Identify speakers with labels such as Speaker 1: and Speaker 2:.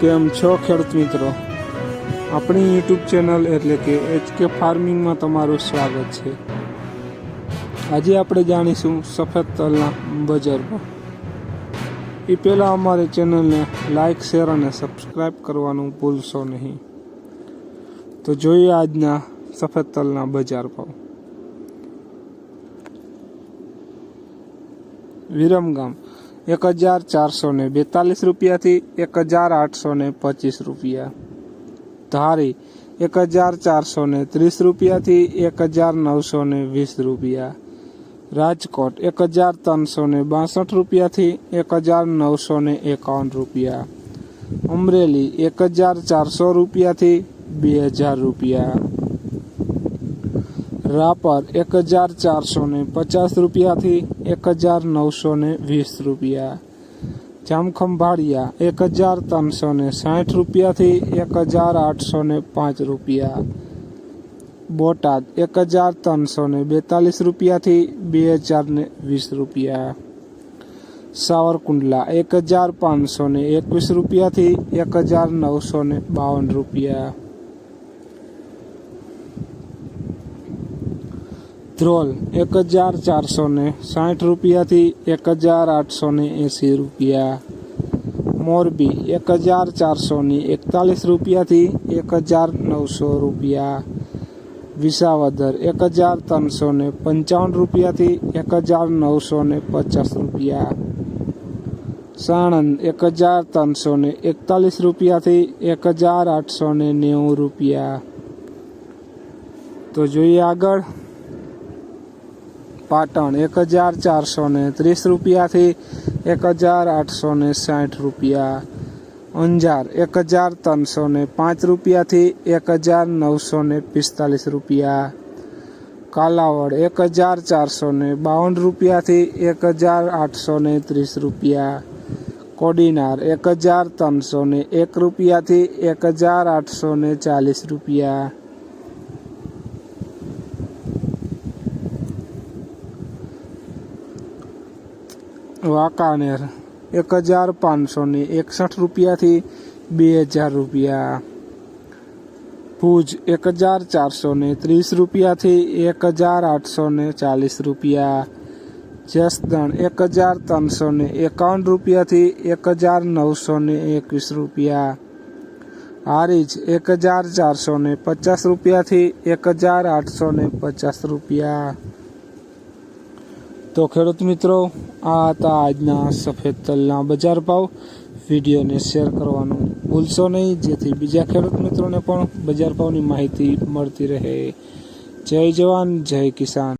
Speaker 1: કેમ છો ખેડૂત મિત્રો. આપણી યુટ્યુબ ચેનલ એટલે કે એચકે ફાર્મિંગમાં તમારું સ્વાગત છે. આજે આપણે જાણીશું સફેદ તલના બજાર ભાવ. એ પહેલાં અમારી ચેનલને લાઇક શેર અને સબસ્ક્રાઈબ કરવાનું ભૂલશો નહીં. તો જોઈએ આજના સફેદ તલના બજાર ભાવ. વિરમગામ. એક હજાર ચારસો ને બેતાલીસ રૂપિયાથી એક હજાર આઠસો ને પચીસ રૂપિયા. ધારી, એક હજાર ચારસો ને ત્રીસ રૂપિયાથી એક હજાર નવસો ને વીસ રૂપિયા. રાજકોટ, એક હજાર ત્રણસો ને બાસઠ રૂપિયાથી એક હજાર નવસો ને એકાવન રૂપિયા. અમરેલી, એક હજાર ચારસો રૂપિયાથી બે હજાર રૂપિયા. રાપર એક હજાર ચારસો ને પચાસ રૂપિયાથી એક હજાર નવસો ને વીસ રૂપિયા જામખંભાળિયા એક હજાર ત્રણસો ને સાઠ રૂપિયાથી એક હજાર આઠસો ને પાંચ રૂપિયા બોટાદ એક હજાર ત્રણસો ને બેતાલીસ રૂપિયાથી બે હજાર ને વીસ રૂપિયા સાવરકુંડલા એક હજાર પાંચસો ને એકવીસ રૂપિયાથી એક હજાર નવસો ને બાવન રૂપિયા ધ્રોલ એક હજાર ચારસો ને સાઠ રૂપિયાથી એક હજાર આઠસો ને એંસી રૂપિયા મોરબી એક હજાર ચારસો ને એકતાલીસ રૂપિયાથી એક હજાર નવસો રૂપિયા વિસાવદર એક હજાર ત્રણસો ને પંચાવન રૂપિયાથી એક હજાર નવસો ને પચાસ રૂપિયા સાણંદ એક હજાર ત્રણસો ને એકતાલીસ રૂપિયાથી એક હજાર આઠસો ને નેવું રૂપિયા તો જોઈએ આગળ પાટણ એક હજાર ચારસો ને ત્રીસ રૂપિયાથી એક હજાર આઠસો ને સાઠ રૂપિયા અંજાર એક હજાર ત્રણસો ને પાંચ રૂપિયાથી એક હજાર નવસો ને પિસ્તાલીસ રૂપિયા કાલાવડ એક હજાર ચારસો ને બાવન રૂપિયાથી એક હજાર આઠસો ને ત્રીસ રૂપિયા કોડીનાર એક હજાર ત્રણસો ને એક રૂપિયાથી એક હજાર આઠસો ને ચાલીસ રૂપિયા વાંકાનેર એક હજાર પાંચસો ને એકસઠ રૂપિયાથી બે હજાર રૂપિયા ભુજ એક હજાર ચારસો ને ત્રીસ રૂપિયાથી એક હજાર આઠસો ને ચાલીસ રૂપિયા જસદણ એક હજાર ત્રણસો ને એકાવન રૂપિયાથી એક હજાર નવસો ને એકવીસ રૂપિયા હારીજ એક હજાર ચારસો ને પચાસ રૂપિયાથી એક હજાર આઠસો ને પચાસ રૂપિયા તો ખેડૂત મિત્રો, આ હતા આજના સફેદ તલના બજાર ભાવ. વિડીયોને શેર કરવાનું ભૂલશો નહીં. જેથી બીજા ખેડૂત મિત્રોને પણ બજાર ભાવની માહિતી મળતી રહે. જય જવાન, જય કિસાન.